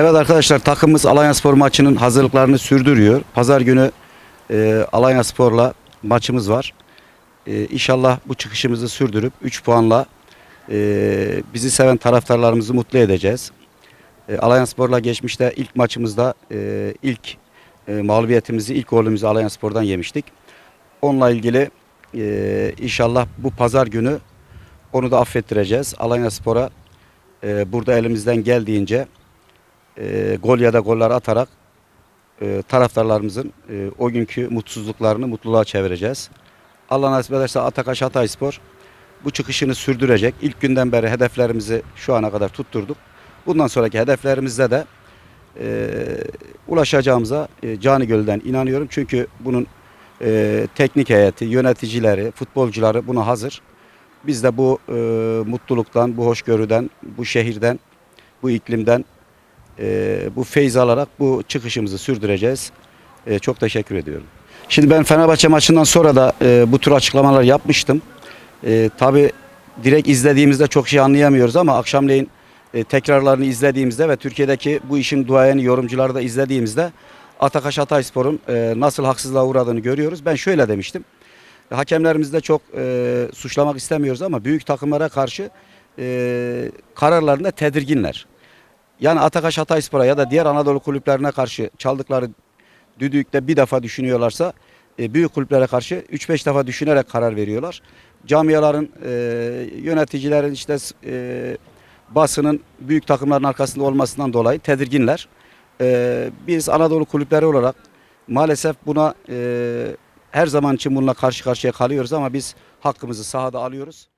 Evet arkadaşlar takımımız Alanya Spor maçının hazırlıklarını sürdürüyor. Pazar günü e, Alanya Spor'la maçımız var. E, inşallah bu çıkışımızı sürdürüp 3 puanla e, bizi seven taraftarlarımızı mutlu edeceğiz. E, Alanya Spor'la geçmişte ilk maçımızda e, ilk e, mağlubiyetimizi, ilk golümüzü Alanya Spor'dan yemiştik. Onunla ilgili e, inşallah bu pazar günü onu da affettireceğiz. Alanya Spor'a e, burada elimizden geldiğince e, gol ya da goller atarak e, taraftarlarımızın e, o günkü mutsuzluklarını mutluluğa çevireceğiz. Allah nasip ederse Atakaş Hatayspor bu çıkışını sürdürecek. İlk günden beri hedeflerimizi şu ana kadar tutturduk. Bundan sonraki hedeflerimizde de e, ulaşacağımıza e, cani gölden inanıyorum. Çünkü bunun e, teknik heyeti, yöneticileri, futbolcuları buna hazır. Biz de bu e, mutluluktan, bu hoşgörüden, bu şehirden, bu iklimden e, bu feyz alarak bu çıkışımızı sürdüreceğiz. E, çok teşekkür ediyorum. Şimdi ben Fenerbahçe maçından sonra da e, bu tür açıklamalar yapmıştım. E, Tabi direkt izlediğimizde çok şey anlayamıyoruz ama akşamleyin e, tekrarlarını izlediğimizde ve Türkiye'deki bu işin duayeni yorumcuları da izlediğimizde Atakaş Hatayspor'un e, nasıl haksızlığa uğradığını görüyoruz. Ben şöyle demiştim. Hakemlerimizi de çok e, suçlamak istemiyoruz ama büyük takımlara karşı e, kararlarında tedirginler. Yani Atakaş Hatayspor'a ya da diğer Anadolu kulüplerine karşı çaldıkları düdükte bir defa düşünüyorlarsa e, büyük kulüplere karşı 3-5 defa düşünerek karar veriyorlar. Camiaların, e, yöneticilerin işte e, basının büyük takımların arkasında olmasından dolayı tedirginler. E, biz Anadolu kulüpleri olarak maalesef buna e, her zaman için bununla karşı karşıya kalıyoruz ama biz hakkımızı sahada alıyoruz.